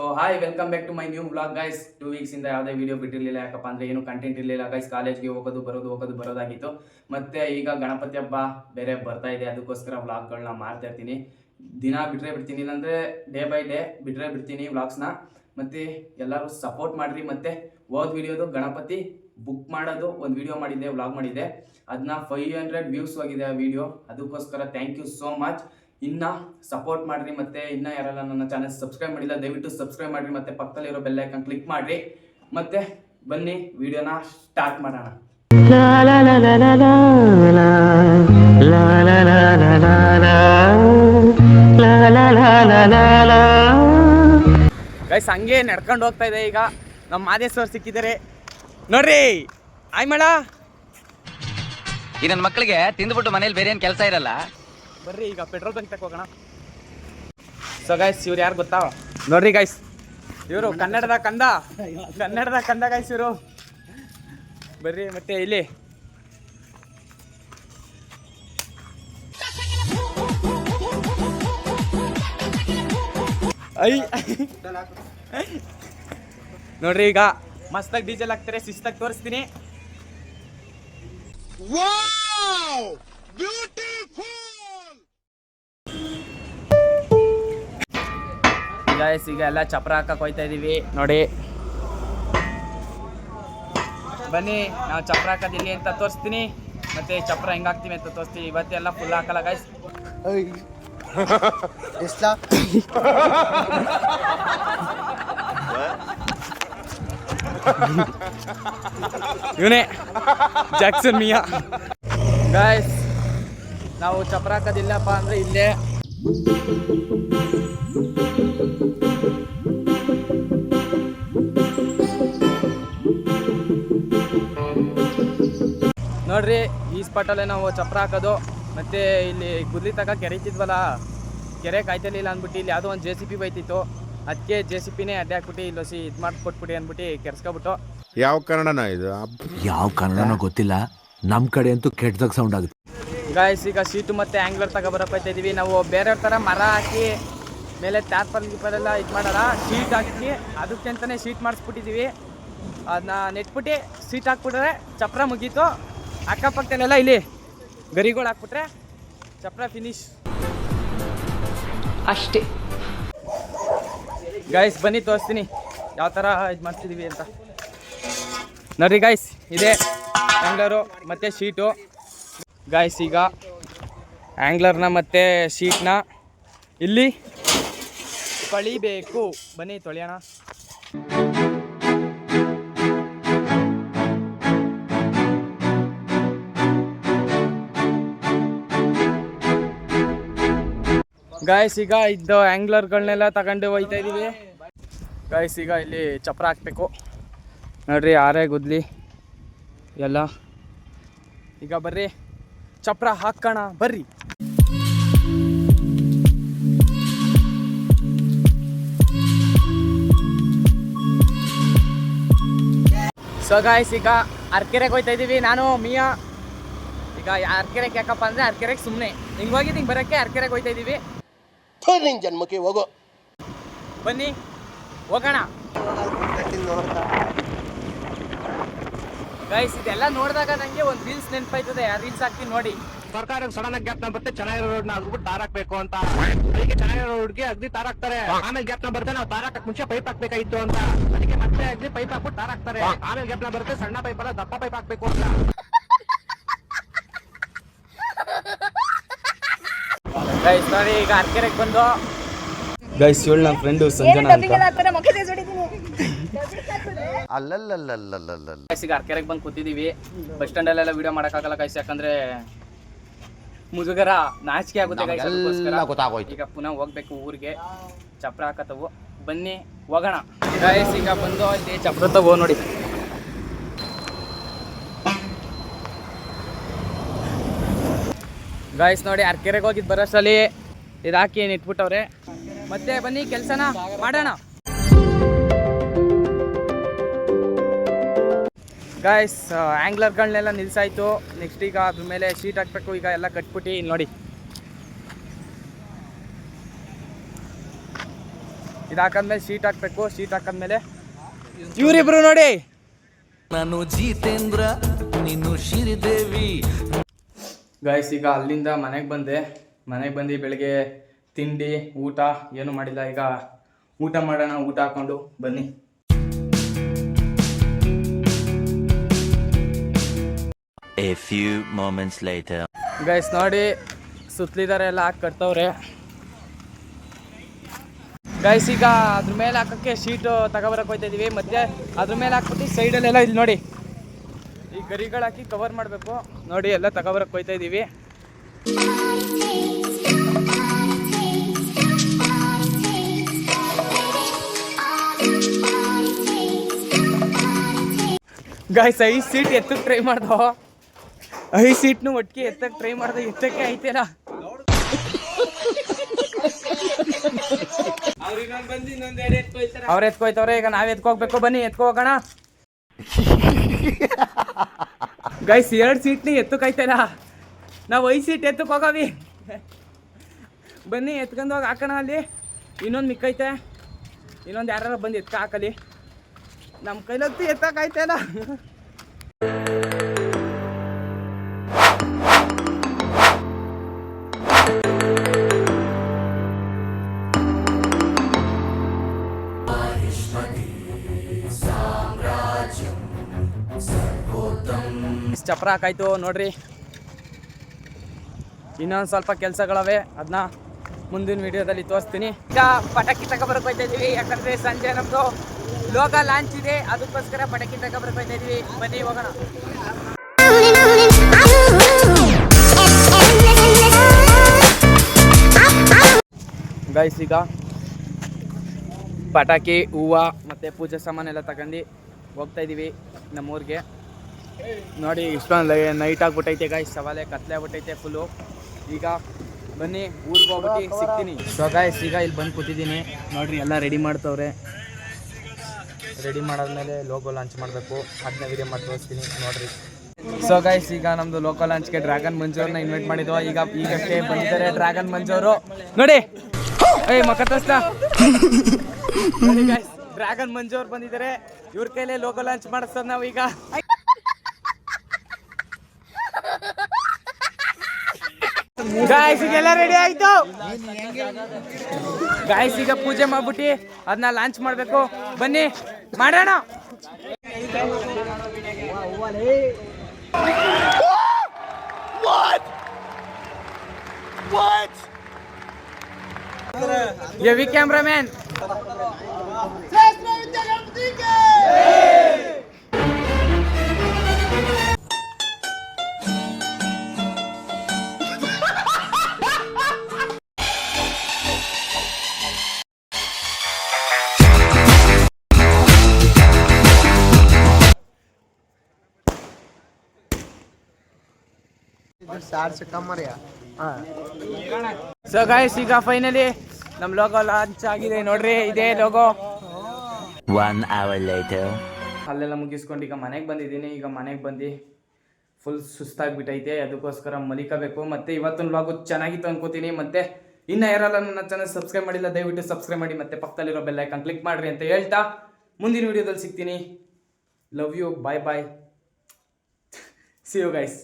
So hi welcome back to my new blog guys two ಇಂದ ಯಾವುದೇ video ಬಿಟ್ಟಿರಲಿಲ್ಲ. ಯಾಕಪ್ಪ ಅಂದ್ರೆ ಏನು ಕಂಟೆಂಟ್ ಇರಲಿಲ್ಲ. ಗೈಸ್ ಕಾಲೇಜ್ಗೆ ಹೋಗೋದು, ಬರೋದು, ಹೋಗೋದು, ಬರೋದಾಗಿತ್ತು. ಮತ್ತೆ ಈಗ ಗಣಪತಿ ಹಬ್ಬ ಬೇರೆ ಬರ್ತಾ ಇದೆ. ಅದಕ್ಕೋಸ್ಕರ ವ್ಲಾಗ್ಗಳನ್ನ ಮಾಡ್ತಾ ಇರ್ತೀನಿ. ದಿನ ಬಿಟ್ಟರೆ ಬಿಡ್ತೀನಿ. ಇಲ್ಲಾಂದ್ರೆ ಡೇ ಬೈ ಡೇ ಬಿಟ್ಟರೆ ಬಿಡ್ತೀನಿ ವ್ಲಾಗ್ಸ್ನ ಮತ್ತೆ ಎಲ್ಲರೂ ಸಪೋರ್ಟ್ ಮಾಡ್ರಿ. ಮತ್ತೆ ಹೋದ್ ವಿಡಿಯೋದು ಗಣಪತಿ ಬುಕ್ ಮಾಡೋದು. ಒಂದು ವಿಡಿಯೋ ಮಾಡಿದ್ದೆ ವ್ಲಾಗ್ ಮಾಡಿದ್ದೆ. ಅದನ್ನ ಫೈವ್ ಹಂಡ್ರೆಡ್ ವ್ಯೂಸ್ ಆಗಿದೆ ಆ ವಿಡಿಯೋ ಅದಕ್ಕೋಸ್ಕರ ಥ್ಯಾಂಕ್ ಯು ಸೋ ಮಚ್ ಇನ್ನ ಸಪೋರ್ಟ್ ಮಾಡ್ರಿ ಮತ್ತೆ ಇನ್ನ ಯಾರೆಲ್ಲ ನನ್ನ ಚಾನೆಲ್ ಸಬ್ಸ್ಕ್ರೈಬ್ ಮಾಡಿಲ್ಲ ದಯವಿಟ್ಟು ಸಬ್ಸ್ಕ್ರೈಬ್ ಮಾಡ್ರಿ ಮತ್ತೆ ಪಕ್ಕದಲ್ಲಿರೋ ಬೆಲ್ ಐಕನ್ ಕ್ಲಿಕ್ ಮಾಡ್ರಿ ಮತ್ತೆ ಬನ್ನಿ ವಿಡಿಯೋನ ಸ್ಟಾರ್ಟ್ ಮಾಡೋಣ ಗೈಸ್ ಹಂಗೆ ನಡ್ಕೊಂಡು ಹೋಗ್ತಾ ಇದೆ ಈಗ ನಮ್ಮ ಮಾದೇಶ್ವರ್ ಸಿಕ್ಕಿದ್ದಾರೆ ನೋಡ್ರಿ ಆಯ್ ಮೇಡ ಈ ನನ್ನ ಮಕ್ಕಳಿಗೆ ತಿಂದ್ಬಿಟ್ಟು ಮನೇಲಿ ಬೇರೆ ಏನ್ ಕೆಲಸ ಇರಲ್ಲ ಬರ್ರಿ ಈಗ ಪೆಟ್ರೋಲ್ ಬಂಕ್ ತಕ್ಕ ಹೋಗೋಣ. ಸೊ ಗೈಸ್ ಇವ್ರು ಯಾರು ಗೊತ್ತಾ? ನೋಡ್ರಿ ಗಾಯ್ಸ್ ಇವರು ಕನ್ನಡದ ಕಂದ. ಕನ್ನಡದ ಕಂದ ಗಾಯ್ಸ್ ಇವರು. ಬರ್ರಿ ಮತ್ತೆ ಇಲ್ಲಿ. ಐ. ನೋಡ್ರಿ ಈಗ ಮಸ್ತಾಗಿ ಡೀಸೆಲ್ ಹಾಕ್ತಾರೆ ಶಿಸ್ತಾಗಿ ತೋರಿಸ್ತೀನಿ. ಗೈಸ್ ಈಗ ಎಲ್ಲ ಚಪ್ರ ಹಾಕಕ್ ಹೋಯ್ತಾ ಇದೀವಿ. ನೋಡಿ. ಬನ್ನಿ ನಾವು ಚಪ್ರ ಹಾಕೋದಿಲ್ಲಿ ಅಂತ ತೋರಿಸ್ತೀನಿ. ಮತ್ತೆ ಚಪ್ರ ಹೆಂಗ್ ಹಾಕ್ತೀವಿ ಅಂತ ತೋರಿಸ್ತೀವಿ ಇವತ್ತೆಲ್ಲ ಫುಲ್ ಹಾಕಲ್ಲ ಗೈಸ್ ಎಸ್ಲಾ? ಇವನೇ ಜಾಕ್ಸನ್ ಮಿಯಾ. ಗಾಯ್ಸ್ ನಾವು ಚಪ್ರ ಹಾಕೋದಿಲ್ಲಪ್ಪ ಅಂದ್ರೆ ಇಲ್ಲೇ. ನೋಡ್ರಿ ಈ ಸ್ಪಾಟಲ್ಲೇ ನಾವು ಚಪ್ರ ಹಾಕೋದು. ಮತ್ತೆ ಇಲ್ಲಿ ಗುದ್ಲಿ ತಗ ಕೆರೆ ಇತ್ತಿದ್ವಲ್ಲ ಕೆರೆ ಕಾಯ್ತಿರ್ಲಿಲ್ಲ ಅಂದ್ಬಿಟ್ಟು ಇಲ್ಲಿ ಯಾವುದೋ ಒಂದು ಜೆ ಸಿ ಪಿ ಬೈತಿತ್ತು. ಅದಕ್ಕೆ ಜೆ ಸಿ ಪಿನೇ ಅಡ್ಡೆ ಹಾಕ್ಬಿಟ್ಟು ಇಲ್ಲಿ ಹೊಸಿ ಇದು ಮಾಡ್ಕೊಟ್ಬಿಡಿ ಅಂದ್ಬಿಟ್ಟು ಕೆರೆಸ್ಕೊಬಿಟ್ಟು. ಯಾವ ಕನ್ನಡನ ಇದು? ಯಾವ ಕನ್ನಡನೋ ಗೊತ್ತಿಲ್ಲ. ನಮ್ಮ ಕಡೆ ಅಂತೂ ಕೆಟ್ಟದಾಗ ಸೌಂಡ್ ಆಗುತ್ತೆ. ಗಾಯ್ಸ್ ಈಗ ಸೀಟು ಮತ್ತು ಆ್ಯಂಗ್ಲರ್ ತಗೊಬರಕ್ಕೆ ಹೋಗ್ತಾ ಇದೀವಿ. ನಾವು ಬೇರೆಯವ್ರ ಥರ ಮರ ಹಾಕಿ ಮೇಲೆ ತ್ಯಾಪಲ್ ಗಿಪರೆಲ್ಲ ಇದು ಮಾಡಲ್ಲ ಶೀಟ್ ಹಾಕಿ ಅದಕ್ಕೆ ಅಂತಲೇ ಶೀಟ್ ಮಾಡಿಸ್ಬಿಟ್ಟಿದ್ದೀವಿ ಅದನ್ನ ನೆಟ್ಬಿಟ್ಟು ಸೀಟ್ ಹಾಕ್ಬಿಟ್ರೆ ಚಪ್ರ ಮುಗೀತು. ಅಕ್ಕಪಕ್ಕದಲ್ಲೆಲ್ಲ ಇಲ್ಲಿ ಗರಿಗಳು ಹಾಕ್ಬಿಟ್ರೆ ಚಪ್ರ ಫಿನಿಶ್ ಅಷ್ಟೇ. ಗಾಯ್ಸ್ ಬನ್ನಿ ತೋರಿಸ್ತೀನಿ. ಯಾವ ಥರ ಇದು ಮಾಡ್ತಿದ್ದೀವಿ ಅಂತ. ನೋಡ್ರಿ ಗಾಯ್ಸ್ ಇದೆ ಆ್ಯಂಗ್ಲರು ಮತ್ತು ಶೀಟು ಗಾಯ್ಸ್ ಈಗ ಆ್ಯಂಗ್ಲರ್ನ ಮತ್ತು ಶೀಟ್ನ ಇಲ್ಲಿ ತೊಳಿಬೇಕು ಬನ್ನಿ ತೊಳೆಯೋಣ. ಗಾಯ್ಸ್ ಈಗ ಇದ್ದು ಆ್ಯಂಗ್ಲರ್ಗಳನ್ನೆಲ್ಲ ತಗೊಂಡು ಹೋಯ್ತಾ ಇದೀವಿ. ಗಾಯ್ಸ್ ಈಗ ಇಲ್ಲಿ ಚಪ್ರ ಹಾಕ್ಬೇಕು. ನೋಡ್ರಿ ಯಾರೇ ಗುದ್ಲಿ. ಎಲ್ಲ. ಈಗ ಬರ್ರಿ. ಚಪ್ರ ಹಾಕೋಣ, ಬರ್ರಿ. ಸೊ ಗಾಯ್ಸ್ ಈಗ ಅರ್ಕೆರೆಗೆ ಹೋಯ್ತಾ ಇದೀವಿ. ನಾನು, ಮಿಯಾ. ಈಗ ಅರ್ಕೆರೆಗೆ ಯಾಕಪ್ಪ ಅಂದ್ರೆ ಅರ್ಕೆರೆಗೆ ಸುಮ್ಮನೆ ಹಿಂಗೆ ಹೋಗಿದ್ದು ಹಿಂಗೆ ಬರೋಕ್ಕೆ ಅರ್ಕೆರೆಗೆ ಹೋಯ್ತಾ ಇದೀವಿ ನಿನ್ ಜನ್ಮಕ್ಕೆ ಹೋಗೋ. ಬನ್ನಿ ಹೋಗೋಣ. ಗೈಸ್ ಇದೆಲ್ಲ ನೋಡಿದಾಗ ನಂಗೆ ಒಂದು ರೀಲ್ಸ್ ನೆನಪಾಯ್ತದೆ. ಆ ರೀಲ್ಸ್ ಹಾಕ್ತೀನಿ ನೋಡಿ. ಸರ್ಕಾರ ಸಡನ್ ಆಗಿ ಗ್ಯಾಪ್ ಬರುತ್ತೆ ಚೆನ್ನಾಗಿರೋ ರೋಡ್ನ ಅದ್ಬಿಟ್ಟು ತಾರ್ ಹಾಕ್ಬೇಕು ಅಂತ. ಅದಕ್ಕೆ ಚೆನ್ನಾಗಿರೋ ರೋಡ್ಗೆ ಅಗ್ದಿ ತಾರ ಹಾಕ್ತಾರೆ. ಆಮೇಲೆ ಗ್ಯಾಪ್ನ ಬರುತ್ತೆ ನಾವು ತಾರ ಹಾಕಕ್ ಮುಂಚೆ ಪೈಪ್ ಹಾಕ್ಬೇಕಾಗಿತ್ತು ಅಂತ. ಅದಕ್ಕೆ ಮತ್ತೆ ಅಗ್ದಿ ಪೈಪ್ ಹಾಕ್ಬಿಟ್ಟು ತಾರ ಹಾಕ್ತಾರೆ. ಆಮೇಲೆ ಗ್ಯಾಪ್ನ ಬರುತ್ತೆ ಸಣ್ಣ ಪೈಪ್ ಅಲ್ಲ ದಪ್ಪ ಪೈಪ್ ಹಾಕ್ಬೇಕು ಅಂತ. ಗೈಸ್ ನೋಡಿ ಈಗ ಅರ್ಕೆರೆಗೆ ಬಂದು. ಗೈಸ್ ಇವಳು ನನ್ನ ಫ್ರೆಂಡು ಸಂಜನಾ ಅಂತ. ಅಲ್ಲಲ್ಲಲ್ಲಲ್ಲಲ್ಲಲ್ಲ. ಗೈಸ್ ಈಗ ಅರ್ಕೆರೆಗೆ ಬಂದು ಕೂತಿದ್ದೀವಿ ಬಸ್ ಸ್ಟ್ಯಾಂಡಲ್ಲೆಲ್ಲ ವಿಡಿಯೋ ಮಾಡೋಕ್ಕಾಗಲ್ಲ ಗೈಸ್ ಯಾಕಂದ್ರೆ ಮುಜುಗರ ನಾಚಿಕೆ ಆಗುತ್ತೆ ಅದಕ್ಕೋಸ್ಕರ. ಗೊತ್ತಾಗೋಯ್ತು. ಈಗ ಪುನಃ ಹೋಗ್ಬೇಕು ಊರಿಗೆ. ಚಪ್ರ ಹಾಕತ್ತವು. ಬನ್ನಿ ಹೋಗೋಣ. ಗೈಸ್ ಈಗ ಬಂದು ಇಲ್ಲಿ ಚಪ್ರ ತಗೋ ನೋಡಿ. ಗಾಯ್ಸ್ ನೋಡಿ, ಅರ್ಕೆರೆಗೆ ಹೋಗಿದ್ದು ಬರೋಷ್ಟರಲ್ಲಿ ಇದಾಕಿ ಹಾಕಿ ಇಟ್ಬಿಟ್ಟವ್ರೆ. ಮತ್ತೆ ಬನ್ನಿ, ಕೆಲಸನ ಮಾಡೋಣ. ಗಾಯ್ಸ್ ಆ್ಯಂಗ್ಲರ್ಗಳನ್ನೆಲ್ಲ ನಿಲ್ಸಾಯ್ತು. ನೆಕ್ಸ್ಟ್ ಈಗ ಅದ್ರ ಮೇಲೆ ಶೀಟ್ ಹಾಕ್ಬೇಕು. ಈಗ ಎಲ್ಲ ಕಟ್ಬಿಟ್ಟು ಇಲ್ಲಿ ನೋಡಿ. ಇದು ಶೀಟ್ ಹಾಕ್ಬೇಕು. ಶೀಟ್ ಹಾಕಂದ್ಮೇಲೆ ಇವರಿಬ್ರು ನೋಡಿ. ನಾನು ಜೀತೇಂದ್ರ, ನೀನು ಶ್ರೀದೇವಿ. ಗಾಯ್ಸ್ ಈಗ ಅಲ್ಲಿಂದ ಮನೆಗೆ ಬಂದೆ. ಮನೆಗೆ ಬಂದು ಬೆಳಗ್ಗೆ ತಿಂಡಿ ಊಟ ಏನು ಮಾಡಿಲ್ಲ. ಈಗ ಊಟ ಮಾಡೋಣ ಊಟ ಹಾಕ್ಕೊಂಡು ಬನ್ನಿ. A few moments later. Guys ನೋಡಿ ಸುತ್ತಲಿದ್ದಾರೆ ಎಲ್ಲ ಹಾಕಿ ಕಟ್ತವ್ರೆ. ಗೈಸ್ ಈಗ ಅದ್ರ ಮೇಲೆ ಹಾಕೋಕ್ಕೆ ಶೀಟು ತಗೊಬರಕ್ಕೆ ಹೋಗ್ತಾ ಇದೀವಿ. ಮತ್ತೆ ಅದ್ರ ಮೇಲೆ ಹಾಕ್ಬಿಟ್ಟು ಸೈಡಲ್ಲೆಲ್ಲ ಇಲ್ಲಿ ನೋಡಿ. ಈ ಗರಿಗಳು ಹಾಕಿ ಕವರ್ ಮಾಡಬೇಕು. ನೋಡಿ, ಎಲ್ಲ ತಗೊಬರಕ್ಕೆ ಹೋಯ್ತಾ ಇದೀವಿ. ಗಾಯ್ಸ್ ಐದು ಸೀಟ್ ಎತ್ತಕ್ಕೆ ಟ್ರೈ ಮಾಡ್ದೋ. ಐದು ಸೀಟ್ನು ಒಟ್ಟಿಗೆ ಎತ್ತಕ್ಕೆ ಟ್ರೈ ಮಾಡ್ದೆ. ಎತ್ತಕ್ಕೆ ಐತೆಲ್ಲ ಅವ್ರು ಎತ್ಕೋಯ್ತವ್ರೆ, ಈಗ ನಾವ್ ಎತ್ಕೋಗ್ಬೇಕು. ಬನ್ನಿ ಎತ್ಕೋ ಹೋಗೋಣ. ಗೈಸ್ ಎರಡು ಸೀಟ್ನಿ ಕಾಯ್ತಾರ? ನಾವು ಐದು ಸೀಟ್ ಎತ್ತಕ್ಕೆ ಹೋಗವಿ. ಬನ್ನಿ, ಎತ್ಕೊಂಡು ಹೋಗಿ ಹಾಕೋಣ ಅಲ್ಲಿ. ಇನ್ನೊಂದು ಮಿಕ್ಕೈತೆ ಇನ್ನೊಂದು ಯಾರು ಬಂದು ಎತ್ಕ ಹಾಕಲಿ. ನಮ್ಮ ಕೈಲಂತೂ ಎತ್ತಕ್ಕಾಯ್ತೇನ ಇಷ್ಟ್ ಚಪ್ರ ಹಾಕಾಯ್ತು ನೋಡ್ರಿ. ಇನ್ನೊಂದು ಸ್ವಲ್ಪ ಕೆಲಸಗಳವೆ ಅದನ್ನ ಮುಂದಿನ ವಿಡಿಯೋದಲ್ಲಿ ತೋರಿಸ್ತೀನಿ. ಈಗ ಪಟಾಕಿ ತಗೊಬರಕ್ ಹೋಗ್ತಾ ಇದೀವಿ. ಯಾಕಂದ್ರೆ ಸಂಜೆ ನಮ್ದು ಲೋಗ ಲಾಂಚ್ ಇದೆ. ಅದಕ್ಕೋಸ್ಕರ ಪಟಾಕಿ ತಗೊಬರಕ್ ಹೋಗ್ತಾ ಇದೀವಿ. ಬನ್ನಿ, ಹೋಗೋಣ. ಗೈಸ್ ಈಗ ಪಟಾಕಿ, ಹೂವು ಮತ್ತು ಪೂಜೆ ಸಾಮಾನೆಲ್ಲ ತಗೊಂಡು ಹೋಗ್ತಾ ಇದೀವಿ ನಮ್ಮೂರಿಗೆ. ನೋಡಿ ಇಷ್ಟೊಂದು ನೈಟ್ ಆಗ್ಬಿಟ್ಟೈತೆ ಗಾಯ್ಸ್ ಸವಾಲೆ ಕತ್ಲೆ ಆಗ್ಬಿಟ್ಟೈತೆ ಫುಲ್ಲು ಈಗ ಬನ್ನಿ, ಊರಿಗೆ ಹೋಗ್ಬಿಟ್ಟು ಸಿಗ್ತೀನಿ. ಸೊ ಗಾಯ್ಸ್ ಈಗ ಇಲ್ಲಿ ಬಂದು ಕೂತಿದ್ದೀನಿ. ನೋಡ್ರಿ, ಎಲ್ಲ ರೆಡಿ ಮಾಡ್ತವ್ರೆ. ರೆಡಿ ಮಾಡಾದ್ಮೇಲೆ ಲೋಗೋ ಲಾಂಚ್ ಮಾಡಬೇಕು. ಅದನ್ನ ವಿಡಿಯೋ ಮಾಡಿ ತೋರಿಸ್ತೀನಿ, ನೋಡ್ರಿ. ಸೊ ಗೈಸ್ ಈಗ ನಮ್ದು ಲೋಕಲ್ ಲಾಂಚ್ಗೆ ಡ್ರ್ಯಾಗನ್ ಮಂಜೂರ್ನ ಇನ್ವೈಟ್ ಮಾಡಿದ್ವು. ಈಗ ಈಗಷ್ಟೇ ಬಂದಿದ್ದಾರೆ ಡ್ರ್ಯಾಗನ್ ಮಂಜೂರು ನೋಡಿ! ಏಯ್, ಮಕ್ಕ ಡ್ರ್ಯಾಗನ್ ಮಂಜು ಬಂದಿದ್ದಾರೆ. ಇವ್ರ ಕೈಲೇ ಲೋಗೋ ಲಾಂಚ್ ಮಾಡಿಸ್ತದ ನಾವು ಈಗ ಗಾಯ್ಸ್ ಈಗೆಲ್ಲ ರೆಡಿ ಆಯ್ತು ಗಾಯ್ಸ್ ಈಗ ಪೂಜೆ ಮಾಡ್ಬಿಟ್ಟು ಅದನ್ನ ಲಾಂಚ್ ಮಾಡಬೇಕು. ಬನ್ನಿ ಮಾಡೋಣ. ಹೆವಿ ಕ್ಯಾಮ್ರಾಮ್ಯಾನ್ ಸೊ ಗಾಯ್ಸ್ ಈಗ ಫೈನಲಿ ನಮ್ ಲೋಗೋ ಲಾಂಚ್ ಆಗಿದೆ. ನೋಡ್ರಿ ಇದೇ ಲೋಗೋ ಒನ್ ಅವರ್ ಲೇಟರ್ ಅಲ್ಲೆಲ್ಲ ಮುಗಿಸ್ಕೊಂಡು ಈಗ ಮನೆಗೆ ಬಂದಿದ್ದೀನಿ. ಈಗ ಮನೆಗೆ ಬಂದು ಫುಲ್ ಸುಸ್ತಾಗ್ಬಿಟ್ಟೈತೆ. ಅದಕ್ಕೋಸ್ಕರ ಮಲಿಕಬೇಕು. ಮತ್ತೆ ಇವತ್ತಿನ ವ್ಲಾಗು ಚೆನ್ನಾಗಿತ್ತು ಅನ್ಕೋತೀನಿ ಮತ್ತೆ ಇನ್ನು ಯಾರಲ್ಲ ನನ್ನ ಚಾನಲ್ ಸಬ್ಸ್ಕ್ರೈಬ್ ಮಾಡಿಲ್ಲ ದಯವಿಟ್ಟು ಸಬ್ಸ್ಕ್ರೈಬ್ ಮಾಡಿ. ಮತ್ತೆ ಪಕ್ಕದಲ್ಲಿರೋ ಬೆಲ್ ಐಕಾನ್ ಕ್ಲಿಕ್ ಮಾಡ್ರಿ ಅಂತ ಹೇಳ್ತಾ ಮುಂದಿನ ವಿಡಿಯೋದಲ್ಲಿ ಸಿಗ್ತೀನಿ. Love you bye bye see you guys